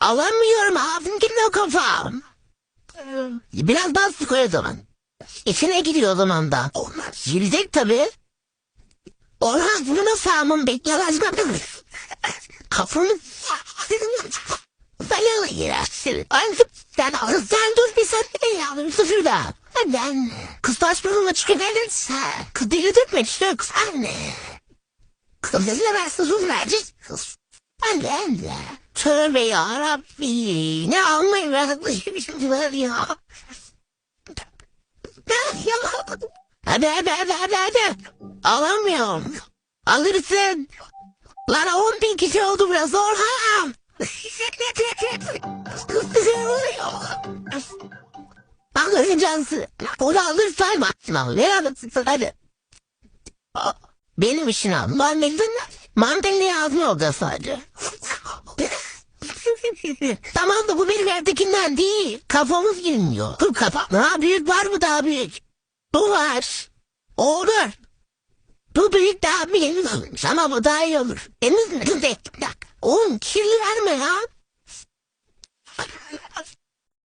Alamıyorum abim geliyor kafam. Biraz bastı koy o zaman. İçine giriyor o zaman da. Olmaz. Girecek tabii. Olmaz bunu bekliyor lazım. Kafamı... Bana girersin. Sen sen dur bir sen ya. Dur da. Ben kıstaslarına çıkabilirse. Kız deli dökme işte kız anne. Kız ne versin sus verecek kız. Anne anne. Tövbe yarabbi. Ne almayı vermişim var ya. Hadi hadi hadi hadi hadi. Alamıyorum. Alırsın. Lan on bin kişi oldu biraz zor ha. Bak cansı. Onu alırsan maksimum. Ver alırsın hadi. Benim için al. Mandalina, mandalina yazma orada sadece. tamam da bu benim evdekinden değil. Kafamız girmiyor. Dur kafa. Daha büyük var mı daha büyük? Bu var. Olur. Bu büyük daha büyük olmuş ama bu daha iyi olur. Emin misin? Oğlum kirli verme ya.